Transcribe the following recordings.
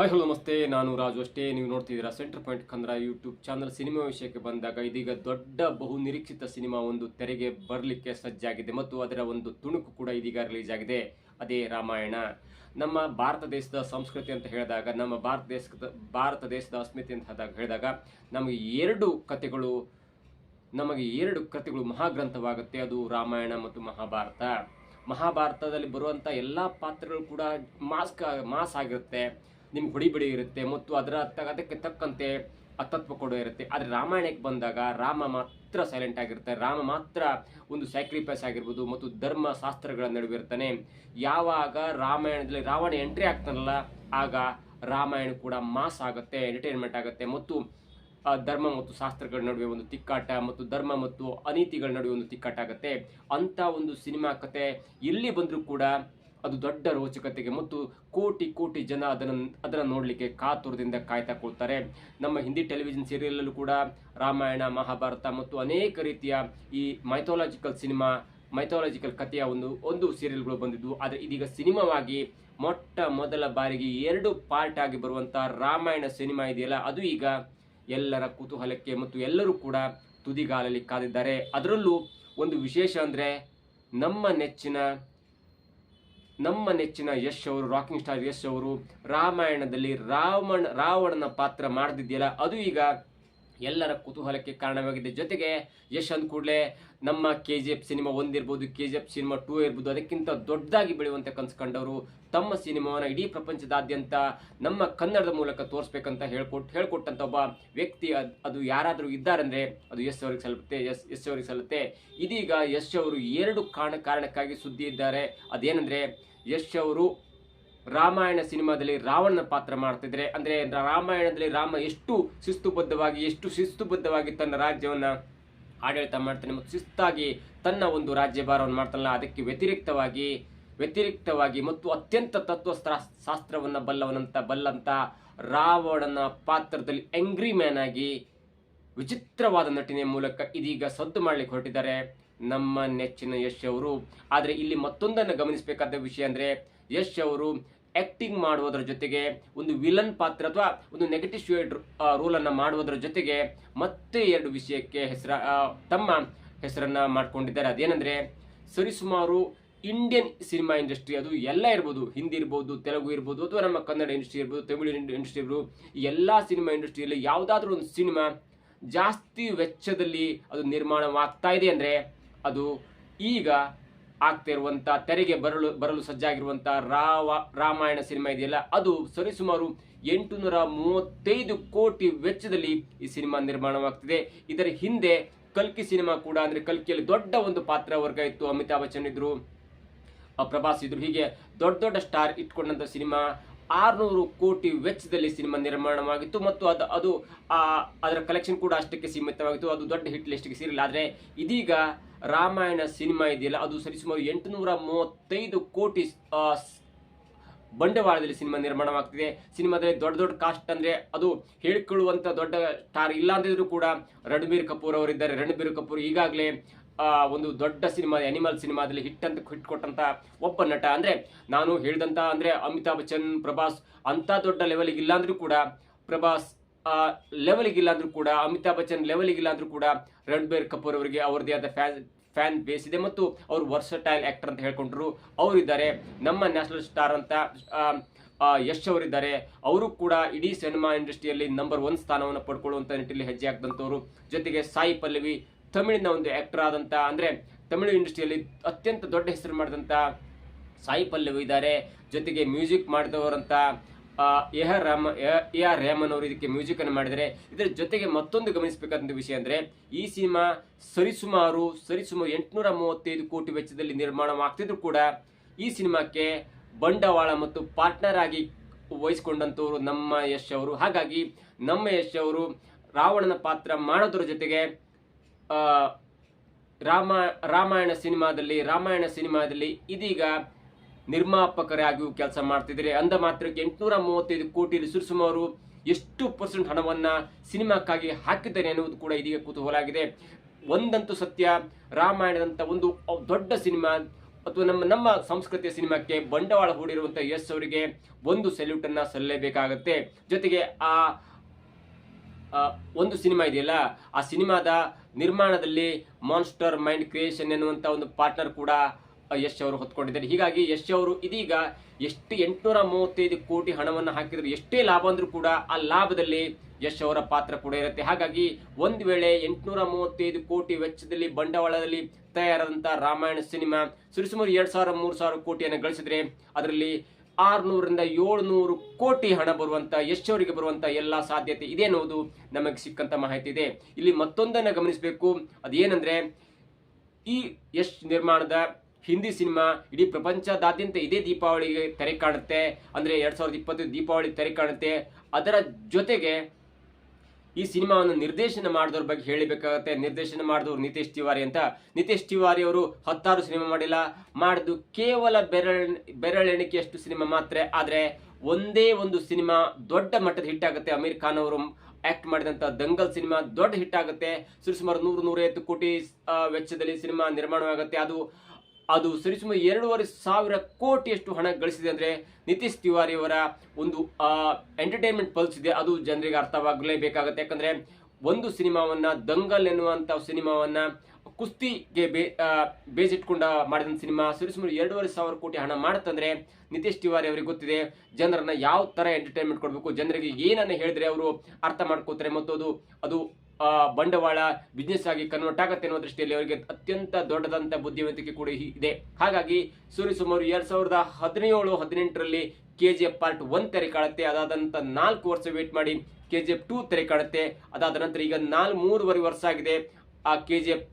Hi, hello, ನಮಸ್ತೆ. ನಾನು ರಾಜು ಅಷ್ಟೇ. ನೀವು ನೋಡ್ತಿದ್ದೀರಾ ಸೆಂಟರ್ ಪಾಯಿಂಟ್ ಕಂದ್ರ ಯೂಟ್ಯೂಬ್ ಚಾನಲ್. ಸಿನಿಮಾ ವಿಷಯಕ್ಕೆ ಬಂದಾಗ ಇದೀಗ ದೊಡ್ಡ ಬಹು ನಿರೀಕ್ಷಿತ ಸಿನಿಮಾ ಒಂದು ತೆರೆಗೆ ಬರಲಿಕ್ಕೆ ಸಜ್ಜಾಗಿದೆ ಮತ್ತು ಅದರ ಒಂದು ತುಣುಕು ಕೂಡ ಇದೀಗ ರಿಲೀಸ್ ಆಗಿದೆ. ಅದೇ ರಾಮಾಯಣ. ನಮ್ಮ ಭಾರತ ದೇಶದ ಸಂಸ್ಕೃತಿ ಅಂತ ಹೇಳಿದಾಗ, ನಮ್ಮ ಭಾರತ ದೇಶದ ಭಾರತ ದೇಶದ ಅಸ್ಮಿತೆ ಅಂತ ಹೇಳಿದಾಗ- ನಮಗೆ ಎರಡು ಕಥೆಗಳು ನಮಗೆ ಎರಡು ಕೃತಿಗಳು ಮಹಾಗ್ರಂಥವಾಗುತ್ತೆ. ಅದು ರಾಮಾಯಣ ಮತ್ತು ಮಹಾಭಾರತ. ಮಹಾಭಾರತದಲ್ಲಿ ಬರುವಂಥ ಎಲ್ಲ ಪಾತ್ರಗಳು ಕೂಡ ಮಾಸ್ಕ್, ಮಾಸ್ ಆಗಿರುತ್ತೆ. ನಿಮ್ಗೆ ಹೊಡಿಬಿಡಿ ಇರುತ್ತೆ, ಮತ್ತು ಅದರ ಅದಕ್ಕೆ ತಕ್ಕಂತೆ ಅತತ್ವ ಕೂಡ ಇರುತ್ತೆ. ಆದರೆ ರಾಮಾಯಣಕ್ಕೆ ಬಂದಾಗ ರಾಮ ಮಾತ್ರ ಸೈಲೆಂಟ್ ಆಗಿರ್ತಾರೆ. ರಾಮ ಮಾತ್ರ ಒಂದು ಸ್ಯಾಕ್ರಿಫೈಸ್ ಆಗಿರ್ಬೋದು, ಮತ್ತು ಧರ್ಮ ಶಾಸ್ತ್ರಗಳ ನಡುವೆ ಇರ್ತಾನೆ. ಯಾವಾಗ ರಾಮಾಯಣದಲ್ಲಿ ರಾವಣ ಎಂಟ್ರಿ ಆಗ್ತಾನಲ್ಲ, ಆಗ ರಾಮಾಯಣ ಕೂಡ ಮಾಸ್ ಆಗುತ್ತೆ ಎಂಟರ್ಟೈನ್ಮೆಂಟ್ ಆಗುತ್ತೆ, ಮತ್ತು ಧರ್ಮ ಮತ್ತು ಶಾಸ್ತ್ರಗಳ ನಡುವೆ ಒಂದು ತಿಕ್ಕಾಟ, ಮತ್ತು ಧರ್ಮ ಮತ್ತು ಅನೀತಿಗಳ ನಡುವೆ ಒಂದು ತಿಕ್ಕಾಟ ಆಗುತ್ತೆ. ಅಂಥ ಒಂದು ಸಿನಿಮಾ ಕತೆ ಎಲ್ಲಿ ಬಂದರೂ ಕೂಡ ಅದು ದೊಡ್ಡ ರೋಚಕತೆಗೆ ಮತ್ತು. ಕೋಟಿ ಕೋಟಿ ಜನ ಅದನ್ನು ಅದನ್ನು ನೋಡಲಿಕ್ಕೆ ಕಾತುರದಿಂದ ಕಾಯ್ತಾ ಕೊಳ್ತಾರೆ ನಮ್ಮ ಹಿಂದಿ ಟೆಲಿವಿಷನ್ ಸೀರಿಯಲಲ್ಲೂ ಕೂಡ ರಾಮಾಯಣ, ಮಹಾಭಾರತ ಮತ್ತು ಅನೇಕ ರೀತಿಯ ಈ ಮೈಥಾಲಜಿಕಲ್ ಸಿನಿಮಾ ಮೈಥಾಲಜಿಕಲ್ ಕಥೆಯ ಒಂದು ಒಂದು ಸೀರಿಯಲ್ಗಳು ಬಂದಿದ್ವು. ಆದರೆ ಇದೀಗ ಸಿನಿಮಾವಾಗಿ ಮೊಟ್ಟ ಮೊದಲ ಬಾರಿಗೆ ಎರಡು ಪಾರ್ಟ್ ಆಗಿ ಬರುವಂಥ ರಾಮಾಯಣ ಸಿನಿಮಾ ಇದೆಯಲ್ಲ, ಅದು ಈಗ ಎಲ್ಲರ ಕುತೂಹಲಕ್ಕೆ ಮತ್ತು ಎಲ್ಲರೂ ಕೂಡ ತುದಿಗಾಲಲ್ಲಿ ಕಾದಿದ್ದಾರೆ. ಅದರಲ್ಲೂ ಒಂದು ವಿಶೇಷ ಅಂದರೆ ನಮ್ಮ ನೆಚ್ಚಿನ ನಮ್ಮ ನೆಚ್ಚಿನ ಯಶ್ ಅವರು ರಾಕಿಂಗ್ ಸ್ಟಾರ್ ಯಶ್ ಅವರು ರಾಮಾಯಣದಲ್ಲಿ ರಾವಣ, ರಾವಣನ ಪಾತ್ರ ಮಾಡದಿದೆಯಲ್ಲ ಅದು ಈಗ ಎಲ್ಲರ ಕುತೂಹಲಕ್ಕೆ ಕಾರಣವಾಗಿದೆ. ಜೊತೆಗೆ ಯಶ್ ಅಂದ ಕೂಡಲೇ ನಮ್ಮ K G F cinema ಒಂದಿರ್ಬೋದು K G F cinema two ಇರ್ಬೋದು, ಅದಕ್ಕಿಂತ ದೊಡ್ಡದಾಗಿ ಬೆಳೆಯುವಂತೆ ಕನಸು ಕಂಡವರು ತಮ್ಮ ಸಿನಿಮಾವನ್ನು ಇಡೀ ಪ್ರಪಂಚದಾದ್ಯಂತ ನಮ್ಮ ಕನ್ನಡದ ಮೂಲಕ ತೋರಿಸ್ಬೇಕಂತ ಹೇಳ್ಕೊಟ್ಟು ಹೇಳ್ಕೊಟ್ಟಂಥ ಒಬ್ಬ ವ್ಯಕ್ತಿ ಅದ್- ಅದು ಯಾರಾದರೂ ಇದ್ದಾರೆಂದರೆ ಅದು ಯಶ್ ಅವರಿಗೆ ಸಲ್ಲುತ್ತೆ ಎಸ್ ಯಶ್ ಅವರಿಗೆ ಸಲ್ಲುತ್ತೆ. ಇದೀಗ ಯಶ್ ಅವರು ಎರಡು ಕಾರಣ, ಕಾರಣಕ್ಕಾಗಿ ಸುದ್ದಿ ಇದ್ದಾರೆ. ಅದೇನಂದ್ರೆ ಯಶ್ ಅವರು ರಾಮಾಯಣ ಸಿನಿಮಾದಲ್ಲಿ ರಾವಣನ ಪಾತ್ರ ಮಾಡ್ತಿದ್ರೆ, ಅಂದ್ರೆ ರಾಮಾಯಣದಲ್ಲಿ ರಾಮ ಎಷ್ಟು ಶಿಸ್ತುಬದ್ಧವಾಗಿ ಎಷ್ಟು ಶಿಸ್ತುಬದ್ಧವಾಗಿ ತನ್ನ ರಾಜ್ಯವನ್ನ ಆಡಳಿತ ಮಾಡ್ತಾನೆ ಮತ್ತು ಶಿಸ್ತಾಗಿ ತನ್ನ ಒಂದು ರಾಜ್ಯಭಾರವನ್ನು ಮಾಡ್ತಾನಲ್ಲ, ಅದಕ್ಕೆ ವ್ಯತಿರಿಕ್ತವಾಗಿ ವ್ಯತಿರಿಕ್ತವಾಗಿ ಮತ್ತು ಅತ್ಯಂತ ತತ್ವ ಶಾಸ್ತ್ರವನ್ನ ಬಲ್ಲವನಂತ, ಬಲ್ಲಂತ ರಾವಣನ ಪಾತ್ರದಲ್ಲಿ ಎಂಗ್ರಿ ಮ್ಯಾನ್ ಆಗಿ ವಿಚಿತ್ರವಾದ ನಟನೆಯ ಮೂಲಕ ಇದೀಗ ಸದ್ದು ಮಾಡಲಿಕ್ಕೆ ಹೊರಟಿದ್ದಾರೆ. ನಮ್ಮ ನೆಚ್ಚಿನ ಯಶ್ ಅವರು. ಆದರೆ ಇಲ್ಲಿ ಮತ್ತೊಂದನ್ನು ಗಮನಿಸಬೇಕಾದ ವಿಷಯ ಅಂದರೆ, ಯಶ್ ಅವರು ಆ್ಯಕ್ಟಿಂಗ್ ಮಾಡುವುದರ ಜೊತೆಗೆ ಒಂದು ವಿಲನ್ ಪಾತ್ರ ಅಥವಾ ಒಂದು ನೆಗೆಟಿವ್ ಶೇಡ್ ರೋಲನ್ನು ಮಾಡುವುದರ ಜೊತೆಗೆ ಮತ್ತೆ ಎರಡು ವಿಷಯಕ್ಕೆ ಹೆಸರ ತಮ್ಮ ಹೆಸರನ್ನು ಮಾಡಿಕೊಂಡಿದ್ದಾರೆ. ಅದೇನೆಂದರೆ ಸರಿಸುಮಾರು ಇಂಡಿಯನ್ ಸಿನಿಮಾ ಇಂಡಸ್ಟ್ರಿ ಅದು ಎಲ್ಲ ಇರ್ಬೋದು. ಹಿಂದಿ ಇರ್ಬೋದು, ತೆಲುಗು ಇರ್ಬೋದು, ಅಥವಾ ನಮ್ಮ ಕನ್ನಡ ಇಂಡಸ್ಟ್ರಿ ಇರ್ಬೋದು, ತಮಿಳು ಇಂಡಸ್ಟ್ರಿ ಇರ್ಬೋದು ಎಲ್ಲ ಸಿನಿಮಾ ಇಂಡಸ್ಟ್ರಿಯಲ್ಲಿ ಯಾವುದಾದ್ರೂ ಒಂದು ಸಿನಿಮಾ ಜಾಸ್ತಿ ವೆಚ್ಚದಲ್ಲಿ ಅದು ನಿರ್ಮಾಣವಾಗ್ತಾ ಇದೆ ಅಂದರೆ ಅದು ಈಗ ಆಗ್ತಾ ಇರುವಂತ, ತೆರೆಗೆ ಬರಲು ಬರಲು ಸಜ್ಜಾಗಿರುವಂತ ರಾವ, ರಾಮಾಯಣ ಸಿನಿಮಾ ಇದೆಯಲ್ಲ, ಅದು ಸರಿಸುಮಾರು ಎಂಟುನೂರ ಮೂವತ್ತೈದು ಕೋಟಿ ವೆಚ್ಚದಲ್ಲಿ ಈ ಸಿನಿಮಾ ನಿರ್ಮಾಣವಾಗ್ತಿದೆ. ಇದರ ಹಿಂದೆ ಕಲ್ಕಿ ಸಿನಿಮಾ ಕೂಡ, ಅಂದ್ರೆ ಕಲ್ಕಿಯಲ್ಲಿ ದೊಡ್ಡ ಒಂದು ಪಾತ್ರ ವರ್ಗ ಇತ್ತು. ಅಮಿತಾಬ್ ಬಚ್ಚನ್ ಇದ್ರು ಪ್ರಭಾಸ್ ಇದ್ರು, ಹೀಗೆ ದೊಡ್ಡ ದೊಡ್ಡ ಸ್ಟಾರ್ ಇಟ್ಕೊಂಡಂತ ಸಿನಿಮಾ ಆರ್ನೂರು ಕೋಟಿ ವೆಚ್ಚದಲ್ಲಿ ಸಿನಿಮಾ ನಿರ್ಮಾಣವಾಗಿತ್ತು. ಮತ್ತು ಅದು ಅದು ಅದರ ಕಲೆಕ್ಷನ್ ಕೂಡ ಅಷ್ಟಕ್ಕೆ ಸೀಮಿತವಾಗಿತ್ತು. ಅದು ದೊಡ್ಡ ಹಿಟ್ ಲಿಸ್ಟ್ಗೆ ಸೇರಿಲ್ಲ. ಆದರೆ ಇದೀಗ ರಾಮಾಯಣ ಸಿನಿಮಾ ಇದೆಯಲ್ಲ, ಅದು ಸರಿಸುಮಾರು ಎಂಟುನೂರ ಮೂವತ್ತೈದು ಕೋಟಿ ಬಂಡವಾಳದಲ್ಲಿ ಸಿನಿಮಾ ನಿರ್ಮಾಣವಾಗ್ತಿದೆ. ಸಿನಿಮಾದಲ್ಲಿ ದೊಡ್ಡ ದೊಡ್ಡ ಕಾಸ್ಟ್ ಅಂದ್ರೆ ಅದು ಹೇಳ್ಕೊಳ್ಳುವಂಥ ದೊಡ್ಡ ಸ್ಟಾರ್ ಇಲ್ಲ ಅಂದಿದ್ರು ಕೂಡ ರಣಬೀರ್ ಕಪೂರ್ ಅವರಿದ್ದಾರೆ. ರಣಬೀರ್ ಕಪೂರ್ ಈಗಾಗಲೇ ಒಂದು ದೊಡ್ಡ ಸಿನಿಮಾ ಅನಿಮಲ್ ಸಿನಿಮಾದಲ್ಲಿ ಹಿಟ್ ಅಂತ ಹಿಟ್ ಕೊಟ್ಟಂತ ಒಬ್ಬ ನಟ. ಅಂದ್ರೆ ನಾನು ಹೇಳಿದಂತ ಅಂದ್ರೆ ಅಮಿತಾಬ್ ಬಚ್ಚನ್, ಪ್ರಭಾಸ್ ಅಂಥ ದೊಡ್ಡ ಲೆವೆಲಿಗೆ ಇಲ್ಲ ಅಂದ್ರೂ ಕೂಡ ಪ್ರಭಾಸ್ ಲೆವೆಲ್ಗೆ ಇಲ್ಲ ಅಂದ್ರೂ ಕೂಡ, ಅಮಿತಾಬ್ ಬಚ್ಚನ್ ಲೆವೆಲ್ಗೆ ಇಲ್ಲ ಅಂದ್ರೂ ಕೂಡ ರಣಬೀರ್ ಕಪೂರ್ ಅವರಿಗೆ ಅವರದೇ ಆದ ಫ್ಯಾನ್ ಫ್ಯಾನ್ ಬೇಸ್ ಇದೆ ಮತ್ತು ಅವರು ವರ್ಸಟೈಲ್ ಆಕ್ಟರ್ ಅಂತ ಹೇಳ್ಕೊಂಡ್ರು. ಅವರಿದ್ದಾರೆ, ನಮ್ಮ ನ್ಯಾಷನಲ್ ಸ್ಟಾರ್ ಅಂತ ಯಶ್ ಅವರಿದ್ದಾರೆ. ಅವರು ಕೂಡ ಇಡೀ ಸಿನಿಮಾ ಇಂಡಸ್ಟ್ರಿಯಲ್ಲಿ ನಂಬರ್ ಒನ್ ಸ್ಥಾನವನ್ನು ಪಡ್ಕೊಳ್ಳುವಂಥ ನಿಟ್ಟಿನಲ್ಲಿ ಹೆಜ್ಜೆ ಹಾಕಿದಂಥವ್ರು. ಜೊತೆಗೆ ಸಾಯಿ ಪಲ್ಲವಿ, ತಮಿಳಿನ ಒಂದು ಆ್ಯಕ್ಟರ್ ಆದಂಥ ಅಂದರೆ ತಮಿಳು ಇಂಡಸ್ಟ್ರಿಯಲ್ಲಿ ಅತ್ಯಂತ ದೊಡ್ಡ ಹೆಸರು ಮಾಡಿದಂಥ ಸಾಯಿ ಪಲ್ಲವಿ ಇದ್ದಾರೆ. ಜೊತೆಗೆ music ಮಾಡಿದವರಂತ A R Rama, A R Rahman ಅವರು ಇದಕ್ಕೆ ಮ್ಯೂಸಿಕ್ ಅನ್ನು ಮಾಡಿದರೆ ಇದರ ಜೊತೆಗೆ ಮತ್ತೊಂದು ಗಮನಿಸಬೇಕಾದಂತ ವಿಷಯ ಅಂದರೆ ಈ ಸಿನಿಮಾ ಸರಿಸುಮಾರು ಸರಿಸುಮಾರು ಎಂಟುನೂರ ಮೂವತ್ತೈದು ಕೋಟಿ ವೆಚ್ಚದಲ್ಲಿ ನಿರ್ಮಾಣವಾಗ್ತಿದ್ರು ಕೂಡ ಈ ಸಿನಿಮಾಕ್ಕೆ ಬಂಡವಾಳ ಮತ್ತು ಪಾರ್ಟ್ನರ್ ಆಗಿ ವಹಿಸಿಕೊಂಡಂಥವ್ರು ನಮ್ಮ ಯಶ್ ಅವರು. ಹಾಗಾಗಿ ನಮ್ಮ ಯಶ್ ಅವರು ರಾವಣನ ಪಾತ್ರ ಮಾಡೋದ್ರ ಜೊತೆಗೆ ರಾಮ, ರಾಮಾಯಣ ಸಿನಿಮಾದಲ್ಲಿ ರಾಮಾಯಣ ಸಿನಿಮಾದಲ್ಲಿ ಇದೀಗ ನಿರ್ಮಾಪಕರಾಗಿಯೂ ಕೆಲಸ ಮಾಡ್ತಿದ್ದಾರೆ. ಅಂದ ಮಾತ್ರಕ್ಕೆ ಎಂಟುನೂರ ಮೂವತ್ತೈದು ಕೋಟಿ ಸುಮಾರು ಎಷ್ಟು ಪರ್ಸೆಂಟ್ ಹಣವನ್ನ ಸಿನಿಮಾಕ್ಕಾಗಿ ಹಾಕಿದ್ದಾರೆ ಅನ್ನುವುದು ಕೂಡ ಇದೀಗ ಕುತೂಹಲ ಆಗಿದೆ ಒಂದಂತೂ ಸತ್ಯ, ರಾಮಾಯಣದಂತ ಒಂದು ದೊಡ್ಡ ಸಿನಿಮಾ ಅಥವಾ ನಮ್ಮ ನಮ್ಮ ಸಂಸ್ಕೃತಿಯ ಸಿನಿಮಾಕ್ಕೆ ಬಂಡವಾಳ ಹೂಡಿರುವಂಥ ಎಸ್ ಅವರಿಗೆ ಒಂದು ಸೆಲ್ಯೂಟ್ ಅನ್ನ ಸಲ್ಲಲೇಬೇಕಾಗತ್ತೆ ಜೊತೆಗೆ ಆ ಒಂದು ಸಿನಿಮಾ ಇದೆಯಲ್ಲ, ಆ ಸಿನಿಮಾದ ನಿರ್ಮಾಣದಲ್ಲಿ ಮಾನ್ಸ್ಟರ್ ಮೈಂಡ್ ಕ್ರಿಯೇಷನ್ ಎನ್ನುವಂತ ಒಂದು ಪಾರ್ಟ್ನರ್ ಕೂಡ ಯಶ್ ಅವರು ಹೊತ್ಕೊಂಡಿದ್ದಾರೆ. ಹೀಗಾಗಿ ಯಶ್ ಅವರು ಇದೀಗ ಎಷ್ಟು ಎಂಟುನೂರ ಮೂವತ್ತೈದು ಕೋಟಿ ಹಣವನ್ನು ಹಾಕಿದ್ರು, ಎಷ್ಟೇ ಲಾಭ ಅಂದ್ರೂ ಕೂಡ ಆ ಲಾಭದಲ್ಲಿ ಯಶ್ ಅವರ ಪಾತ್ರ ಕೂಡ ಇರುತ್ತೆ. ಹಾಗಾಗಿ ಒಂದು ವೇಳೆ ಎಂಟುನೂರ ಮೂವತ್ತೈದು ಕೋಟಿ ವೆಚ್ಚದಲ್ಲಿ ಬಂಡವಾಳದಲ್ಲಿ ತಯಾರಾದಂಥ ರಾಮಾಯಣ ಸಿನಿಮಾ ಸುರಿಸುಮಾರು ಎರಡು ಸಾವಿರ, ಮೂರು ಸಾವಿರ ಕೋಟಿಯನ್ನು ಗಳಿಸಿದ್ರೆ ಅದರಲ್ಲಿ ಆರುನೂರರಿಂದ ಏಳ್ನೂರು ಕೋಟಿ ಹಣ ಬರುವಂತ, ಯಶ್ ಅವರಿಗೆ ಬರುವಂತ ಎಲ್ಲಾ ಸಾಧ್ಯತೆ ಇದೆ ಅನ್ನೋದು ನಮಗೆ ಸಿಕ್ಕಂತ ಮಾಹಿತಿ ಇದೆ. ಇಲ್ಲಿ ಮತ್ತೊಂದನ್ನ ಗಮನಿಸಬೇಕು. ಅದೇನಂದ್ರೆ ಈ ಯಶ್ ನಿರ್ಮಾಣದ ಹಿಂದಿ ಸಿನಿಮಾ, ಇಡೀ ಪ್ರಪಂಚದಾದ್ಯಂತ ಇದೇ ದೀಪಾವಳಿಗೆ ತೆರೆ ಕಾಣುತ್ತೆ. ಅಂದರೆ ಎರಡು ಸಾವಿರದ ಇಪ್ಪತ್ತು ದೀಪಾವಳಿ ತೆರೆ ಕಾಣುತ್ತೆ. ಅದರ ಜೊತೆಗೆ ಈ ಸಿನಿಮಾವನ್ನು ನಿರ್ದೇಶನ ಮಾಡಿದವ್ರ ಬಗ್ಗೆ ಹೇಳಬೇಕಾಗತ್ತೆ. ನಿರ್ದೇಶನ ಮಾಡಿದವರು ನಿತೇಶ್ ತಿವಾರಿ ಅಂತ. ನಿತೇಶ್ ತಿವಾರಿ ಅವರು ಹತ್ತಾರು ಸಿನಿಮಾ ಮಾಡಿಲ್ಲ. ಮಾಡಿದ್ದು ಕೇವಲ ಬೆರಳ ಬೆರಳೆಣಿಕೆಯಷ್ಟು ಸಿನಿಮಾ ಮಾತ್ರ. ಆದರೆ ಒಂದೇ ಒಂದು ಸಿನಿಮಾ ದೊಡ್ಡ ಮಟ್ಟದ ಹಿಟ್ ಆಗುತ್ತೆ. ಅಮೀರ್ ಖಾನ್ ಅವರು ಆಕ್ಟ್ ಮಾಡಿದಂಥ ದಂಗಲ್ ಸಿನಿಮಾ ದೊಡ್ಡ ಹಿಟ್ ಆಗುತ್ತೆ. ಸುಮಾರು ನೂರು ನೂರೈವತ್ತು ಕೋಟಿ ವೆಚ್ಚದಲ್ಲಿ ಸಿನಿಮಾ ನಿರ್ಮಾಣವಾಗುತ್ತೆ. ಅದು ಅದು ಸರಿಸುಮಾರು ಎರಡೂವರೆ ಸಾವಿರ ಕೋಟಿಯಷ್ಟು ಹಣ ಗಳಿಸಿದೆ ಅಂದರೆ ನಿತೀಶ್ ತಿವಾರಿ ಅವರ ಒಂದು ಎಂಟರ್ಟೈನ್ಮೆಂಟ್ ಪಲ್ಸ್ ಇದೆ. ಅದು ಜನರಿಗೆ ಅರ್ಥವಾಗಲೇಬೇಕಾಗುತ್ತೆ. ಯಾಕಂದರೆ ಒಂದು ಸಿನಿಮಾವನ್ನು, ದಂಗಲ್ ಎನ್ನುವಂಥ ಸಿನಿಮಾವನ್ನು ಕುಸ್ತಿಗೆ ಬೇ ಬೇಸಿಟ್ಕೊಂಡ ಮಾಡಿದ ಸಿನಿಮಾ ಸರಿಸುಮಾರು ಎರಡೂವರೆ ಸಾವಿರ ಕೋಟಿ ಹಣ ಮಾಡುತ್ತಂದರೆ ನಿತೀಶ್ ತಿವಾರಿ ಅವರಿಗೆ ಗೊತ್ತಿದೆ. ಜನರನ್ನ ಯಾವ ಥರ ಎಂಟರ್ಟೈನ್ಮೆಂಟ್ ಕೊಡಬೇಕು? ಜನರಿಗೆ ಏನನ್ನು ಹೇಳಿದ್ರೆ ಅವರು ಅರ್ಥ ಮಾಡ್ಕೋತಾರೆ ಮತ್ತು ಅದು ಅದು ಬಂಡವಾಳ ಬಿಸ್ನೆಸ್ ಆಗಿ ಕನ್ವರ್ಟ್ ಆಗುತ್ತೆ ಅನ್ನೋ ದೃಷ್ಟಿಯಲ್ಲಿ ಅವರಿಗೆ ಅತ್ಯಂತ ದೊಡ್ಡದಂತ ಬುದ್ಧಿವಂತಿಕೆ ಕೂಡ ಇದೆ. ಹಾಗಾಗಿ ಸೂರ್ಯ ಸುಮಾರು ಎರಡ್ ಸಾವಿರದ ಹದಿನೇಳು, ಹದಿನೆಂಟರಲ್ಲಿ K G F part one ತೆರೆ ಕಾಡುತ್ತೆ ಅದಾದಂತ ನಾಲ್ಕು ವರ್ಷ ವೇಟ್ ಮಾಡಿ ಕೆ ಜಿ ಎಫ್ ಟೂ ತೆರೆ ಕಾಣುತ್ತೆ. ಅದಾದ ನಂತರ ಈಗ ನಾಲ್, ಮೂರುವರೆ ವರ್ಷ ಆಗಿದೆ. ಆ ಕೆ ಜಿ ಎಫ್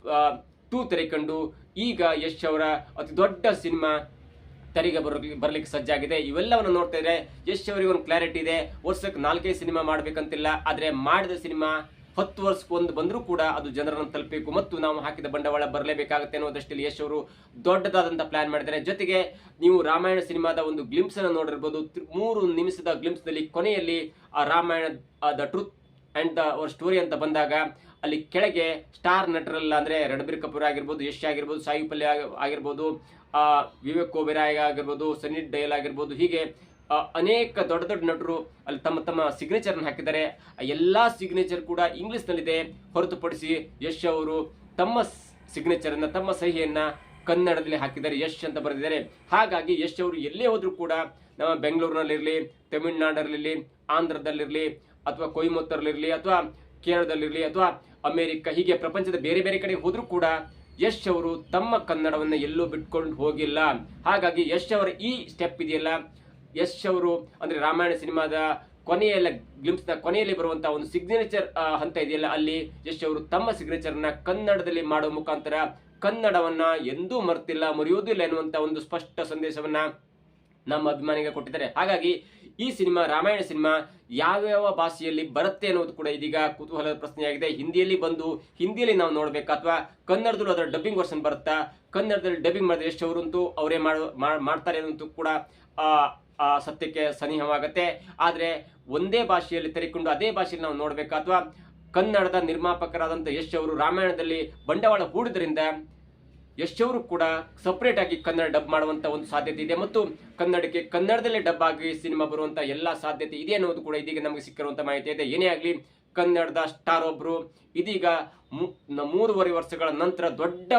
ಟೂ ತೆರೆ ಕಂಡು ಈಗ ಯಶ್ ಅವರ ಅತಿ ದೊಡ್ಡ ಸಿನಿಮಾ ತೆರೆಗೆ ಬರಲಿಕ್ಕೆ ಬರ್ಲಿಕ್ಕೆ ಸಜ್ಜಾಗಿದೆ. ಇವೆಲ್ಲವನ್ನು ನೋಡ್ತಾ ಇದ್ರೆ ಯಶ್ ಅವರಿಗೆ ಒಂದು ಕ್ಲಾರಿಟಿ ಇದೆ. ವರ್ಷಕ್ಕೆ ನಾಲ್ಕೈದು ಸಿನಿಮಾ ಮಾಡ್ಬೇಕಂತಿಲ್ಲ. ಆದ್ರೆ ಮಾಡಿದ ಸಿನಿಮಾ ಹತ್ತು ವರ್ಷಕ್ಕೊಂದು ಬಂದರೂ ಕೂಡ ಅದು ಜನರನ್ನು ತಲುಪಬೇಕು ಮತ್ತು ನಾವು ಹಾಕಿದ ಬಂಡವಾಳ ಬರಲೇಬೇಕಾಗುತ್ತೆ ಅನ್ನೋ ದೃಷ್ಟಿಯಲ್ಲಿ ಯಶ್ ಅವರು ದೊಡ್ಡದಾದಂಥ ಪ್ಲಾನ್ ಮಾಡಿದ್ದಾರೆ. ಜೊತೆಗೆ ನೀವು ರಾಮಾಯಣ ಸಿನಿಮಾದ ಒಂದು ಗ್ಲಿಮ್ಸ್ ಅನ್ನು ನೋಡಿರ್ಬೋದು. ಮೂರು ನಿಮಿಷದ ಗ್ಲಿಮ್ಸ್ನಲ್ಲಿ ಕೊನೆಯಲ್ಲಿ ಆ Ramayana the truth and the our story ಅಂತ ಬಂದಾಗ ಅಲ್ಲಿ ಕೆಳಗೆ ಸ್ಟಾರ್ ನಟರಲ್ಲ ಅಂದರೆ ರಣಬೀರ್ ಕಪೂರ್ ಆಗಿರ್ಬೋದು, ಯಶ್ ಆಗಿರ್ಬೋದು, ಸಾಯಿ ಪಲ್ಯ ಆಗಿರ್ಬೋದು ವಿವೇಕ್ ಓಬೆರಾಯ್ ಆಗಿರ್ಬೋದು ಸನ್ನಿ ಡಯಲ್ ಆಗಿರ್ಬೋದು, ಹೀಗೆ ಅನೇಕ ದೊಡ್ಡ ದೊಡ್ಡ ನಟರು ಅಲ್ಲಿ ತಮ್ಮ ತಮ್ಮ ಸಿಗ್ನೇಚರ್ ಹಾಕಿದ್ದಾರೆ. ಆ ಎಲ್ಲಾ ಸಿಗ್ನೇಚರ್ ಕೂಡ ಇಂಗ್ಲಿಷ್ ನಲ್ಲಿದೆ. ಹೊರತುಪಡಿಸಿ ಯಶ್ ಅವರು ತಮ್ಮ ಸಿಗ್ನೇಚರ್ ಅನ್ನ, ತಮ್ಮ ಸಹಿಯನ್ನ ಕನ್ನಡದಲ್ಲಿ ಹಾಕಿದ್ದಾರೆ. ಯಶ್ ಅಂತ ಬರೆದಿದ್ದಾರೆ. ಹಾಗಾಗಿ ಯಶ್ ಅವರು ಎಲ್ಲೇ ಹೋದ್ರು ಕೂಡ ನಮ್ಮ ಬೆಂಗಳೂರಿನಲ್ಲಿರಲಿ, ತಮಿಳುನಾಡಲ್ಲಿರಲಿ, ಆಂಧ್ರದಲ್ಲಿರಲಿ, ಅಥವಾ ಕೊಯಮತ್ತೂರಲ್ಲಿರಲಿ, ಅಥವಾ ಕೇರಳದಲ್ಲಿರಲಿ, ಅಥವಾ ಅಮೇರಿಕ, ಹೀಗೆ ಪ್ರಪಂಚದ ಬೇರೆ ಬೇರೆ ಕಡೆ ಹೋದ್ರೂ ಕೂಡ ಯಶ್ ಅವರು ತಮ್ಮ ಕನ್ನಡವನ್ನ ಎಲ್ಲೂ ಬಿಟ್ಕೊಂಡು ಹೋಗಿಲ್ಲ. ಹಾಗಾಗಿ ಯಶ್ ಅವರ ಈ ಸ್ಟೆಪ್ ಇದೆಯಲ್ಲ ಯಶ್ ಅವರು, ಅಂದ್ರೆ ರಾಮಾಯಣ ಸಿನಿಮಾದ ಕೊನೆಯಲ್ಲ ಗ್ಲಿಂಪ್ಸ್ನ ಕೊನೆಯಲ್ಲಿ ಬರುವಂತಹ ಒಂದು ಸಿಗ್ನೇಚರ್ ಹಂತ ಇದೆಯಲ್ಲ, ಅಲ್ಲಿ ಯಶ್ ಅವರು ತಮ್ಮ ಸಿಗ್ನೇಚರ್ನ ಕನ್ನಡದಲ್ಲಿ ಮಾಡುವ ಮುಖಾಂತರ ಕನ್ನಡವನ್ನ ಎಂದೂ ಮರ್ತಿಲ್ಲ ಮರೆಯುವುದಿಲ್ಲ ಎನ್ನುವಂತ ಒಂದು ಸ್ಪಷ್ಟ ಸಂದೇಶವನ್ನ ನಮ್ಮ ಅಭಿಮಾನಿಗೆ ಕೊಟ್ಟಿದ್ದಾರೆ. ಹಾಗಾಗಿ ಈ ಸಿನಿಮಾ, ರಾಮಾಯಣ ಸಿನಿಮಾ ಯಾವ್ಯಾವ ಭಾಷೆಯಲ್ಲಿ ಬರುತ್ತೆ ಅನ್ನೋದು ಕೂಡ ಇದೀಗ ಕುತೂಹಲದ ಪ್ರಶ್ನೆಯಾಗಿದೆ. ಹಿಂದಿಯಲ್ಲಿ ಬಂದು, ಹಿಂದಿಯಲ್ಲಿ ನಾವು ನೋಡ್ಬೇಕು ಅಥವಾ ಕನ್ನಡದಲ್ಲೂ ಅದರ ಡಬ್ಬಿಂಗ್ ವರ್ಷನ್ ಬರುತ್ತಾ? ಕನ್ನಡದಲ್ಲಿ ಡಬ್ಬಿಂಗ್ ಮಾಡಿದ್ರೆ ಎಷ್ಟು ಅವರಂತೂ ಅವರೇ ಮಾಡ್ತಾರೆ ಅನ್ನೋದು ಕೂಡ ಆ, ಸತ್ಯಕ್ಕೆ ಸನಿಹವಾಗತ್ತೆ. ಆದರೆ ಒಂದೇ ಭಾಷೆಯಲ್ಲಿ ತೆರೆಕೊಂಡು ಅದೇ ಭಾಷೆಯಲ್ಲಿ ನಾವು ನೋಡಬೇಕು ಅಥವಾ ಕನ್ನಡದ ನಿರ್ಮಾಪಕರಾದಂಥ ಯಶ್ ಅವರು ರಾಮಾಯಣದಲ್ಲಿ ಬಂಡವಾಳ ಹೂಡಿದ್ರಿಂದ ಯಶ್ ಅವರು ಕೂಡ ಸಪರೇಟ್ ಆಗಿ ಕನ್ನಡ ಡಬ್ ಮಾಡುವಂತ ಒಂದು ಸಾಧ್ಯತೆ ಇದೆ. ಮತ್ತು ಕನ್ನಡಕ್ಕೆ ಕನ್ನಡದಲ್ಲೇ ಡಬ್ ಆಗಿ ಸಿನಿಮಾ ಬರುವಂಥ ಎಲ್ಲಾ ಸಾಧ್ಯತೆ ಇದೆ ಅನ್ನೋದು ಕೂಡ ಇದೀಗ ನಮಗೆ ಸಿಕ್ಕಿರುವಂತ ಮಾಹಿತಿ ಇದೆ. ಏನೇ ಆಗಲಿ ಕನ್ನಡದ ಸ್ಟಾರ್ ಒಬ್ರು. ಇದೀಗ ಮೂರುವರೆ ವರ್ಷಗಳ ನಂತರ ದೊಡ್ಡ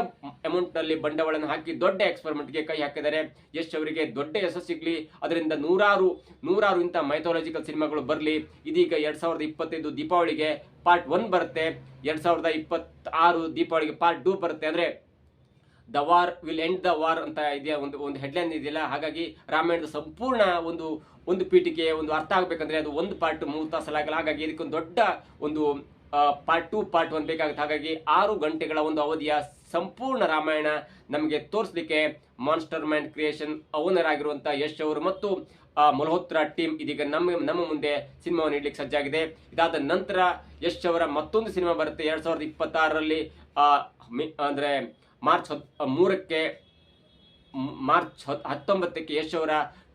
ಅಮೌಂಟ್ನಲ್ಲಿ ಬಂಡವಾಳವನ್ನು ಹಾಕಿ ದೊಡ್ಡ ಎಕ್ಸ್ಪರಿಮೆಂಟ್ಗೆ ಕೈ ಹಾಕಿದ್ದಾರೆ. ಯಶ್ ಅವರಿಗೆ ದೊಡ್ಡ ಯಶಸ್ಸು ಸಿಗ್ಲಿ. ಅದರಿಂದ ನೂರಾರು ನೂರಾರು ಇಂಥ ಮೈಥಾಲಜಿಕಲ್ ಸಿನಿಮಾಗಳು ಬರಲಿ. ಇದೀಗ ಎರಡ್ ಸಾವಿರದ ಇಪ್ಪತ್ತೈದು ದೀಪಾವಳಿಗೆ ಪಾರ್ಟ್ ಒನ್ ಬರುತ್ತೆ. ಎರಡ್ ಸಾವಿರದ ಇಪ್ಪತ್ತಾರು ದೀಪಾವಳಿಗೆ ಪಾರ್ಟ್ ಟೂ ಬರುತ್ತೆ. ಅಂದ್ರೆ the war will end the war ಅಂತ ಇದೆಯಾ ಒಂದು ಒಂದು ಹೆಡ್ಲೈನ್ ಇದೆಯಲ್ಲ? ಹಾಗಾಗಿ ರಾಮಾಯಣದ ಸಂಪೂರ್ಣ ಒಂದು ಒಂದು ಪೀಠಿಗೆ ಒಂದು ಅರ್ಥ ಆಗಬೇಕಂದ್ರೆ ಅದು ಒಂದು ಪಾರ್ಟ್ ಮೂರು ತಾಸಲಾಗಲ್ಲ ಹಾಗಾಗಿ ಇದಕ್ಕೊಂದು ದೊಡ್ಡ ಒಂದು ಪಾರ್ಟ್ ಟು ಪಾರ್ಟ್ ಒಂದು ಬೇಕಾಗುತ್ತೆ. ಹಾಗಾಗಿ ಆರು ಗಂಟೆಗಳ ಒಂದು ಅವಧಿಯ ಸಂಪೂರ್ಣ ರಾಮಾಯಣ ನಮಗೆ ತೋರಿಸಲಿಕ್ಕೆ ಮಾನ್ಸ್ಟರ್ ಮೈಂಡ್ ಕ್ರಿಯೇಷನ್ ಓನರ್ ಆಗಿರುವಂಥ ಯಶ್ ಅವರು ಮತ್ತು ಮಲ್ಹೋತ್ರ ಟೀಮ್ ಇದೀಗ ನಮ್ಮ ನಮ್ಮ ಮುಂದೆ ಸಿನಿಮಾವನ್ನು ನೀಡಲಿಕ್ಕೆ ಸಜ್ಜಾಗಿದೆ. ಇದಾದ ನಂತರ ಯಶ್ ಅವರ ಮತ್ತೊಂದು ಸಿನಿಮಾ ಬರುತ್ತೆ. ಎರಡು ಸಾವಿರದ ಇಪ್ಪತ್ತಾರರಲ್ಲಿ ಅಂದ್ರೆ ಮಾರ್ಚ್ ಹತ್ ಮೂರಕ್ಕೆ ಮಾರ್ಚ್ ಹತ್ ಹತ್ತೊಂಬತ್ತಕ್ಕೆ ಯಶ್ ಅವರ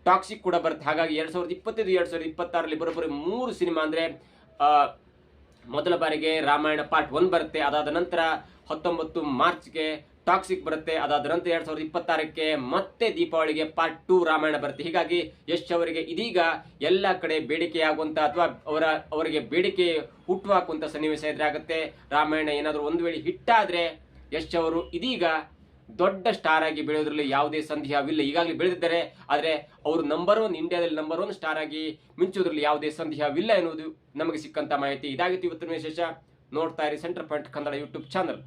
ಟಾಕ್ಸಿಕ್ ಕೂಡ ಬರುತ್ತೆ. ಹಾಗಾಗಿ ಎರಡು ಸಾವಿರದ ಇಪ್ಪತ್ತೈದು, ಎರಡು ಸಾವಿರದ ಇಪ್ಪತ್ತಾರರಲ್ಲಿ ಬರೋಬ್ಬರಿ ಮೂರು ಸಿನಿಮಾ ಅಂದರೆ ಮೊದಲ ಬಾರಿಗೆ ರಾಮಾಯಣ ಪಾರ್ಟ್ ಒನ್ ಬರುತ್ತೆ. ಅದಾದ ನಂತರ ಹತ್ತೊಂಬತ್ತು ಮಾರ್ಚ್ಗೆ ಟಾಕ್ಸಿಕ್ ಬರುತ್ತೆ. ಅದಾದ ನಂತರ ಎರಡು ಸಾವಿರದ ಇಪ್ಪತ್ತಾರಕ್ಕೆ ಮತ್ತೆ ದೀಪಾವಳಿಗೆ ಪಾರ್ಟ್ ಟೂ ರಾಮಾಯಣ ಬರುತ್ತೆ. ಹೀಗಾಗಿ ಯಶ್ ಅವರಿಗೆ ಇದೀಗ ಎಲ್ಲ ಕಡೆ ಬೇಡಿಕೆಯಾಗುವಂಥ ಅಥವಾ ಅವರ, ಅವರಿಗೆ ಬೇಡಿಕೆ ಹುಟ್ಟುಹಾಕುವಂತ ಸನ್ನಿವೇಶ ಎದುರಾಗುತ್ತೆ. ರಾಮಾಯಣ ಏನಾದರೂ ಒಂದು ವೇಳೆ ಹಿಟ್ಟಾದ್ರೆ ಯಶ್ ಅವರು ಇದೀಗ ದೊಡ್ಡ ಸ್ಟಾರ್ ಆಗಿ ಬೆಳೆಯೋದ್ರಲ್ಲಿ ಯಾವುದೇ ಸಂದೇಹವಿಲ್ಲ. ಈಗಾಗಲೇ ಬೆಳೆದಿದ್ದಾರೆ, ಆದರೆ ಅವರು ನಂಬರ್ ಒನ್ ಇಂಡಿಯಾದಲ್ಲಿ ನಂಬರ್ ಒನ್ ಸ್ಟಾರ್ ಆಗಿ ಮಿಂಚೋದ್ರಲ್ಲಿ ಯಾವುದೇ ಸಂದೇಹವಿಲ್ಲ ಎನ್ನುವುದು ನಮಗೆ ಸಿಕ್ಕಂತ ಮಾಹಿತಿ. ಇದಾಗಿತ್ತು ಇವತ್ತಿನ ವಿಶೇಷ. ನೋಡ್ತಾ ಇರಿ centre point Kannada YouTube channel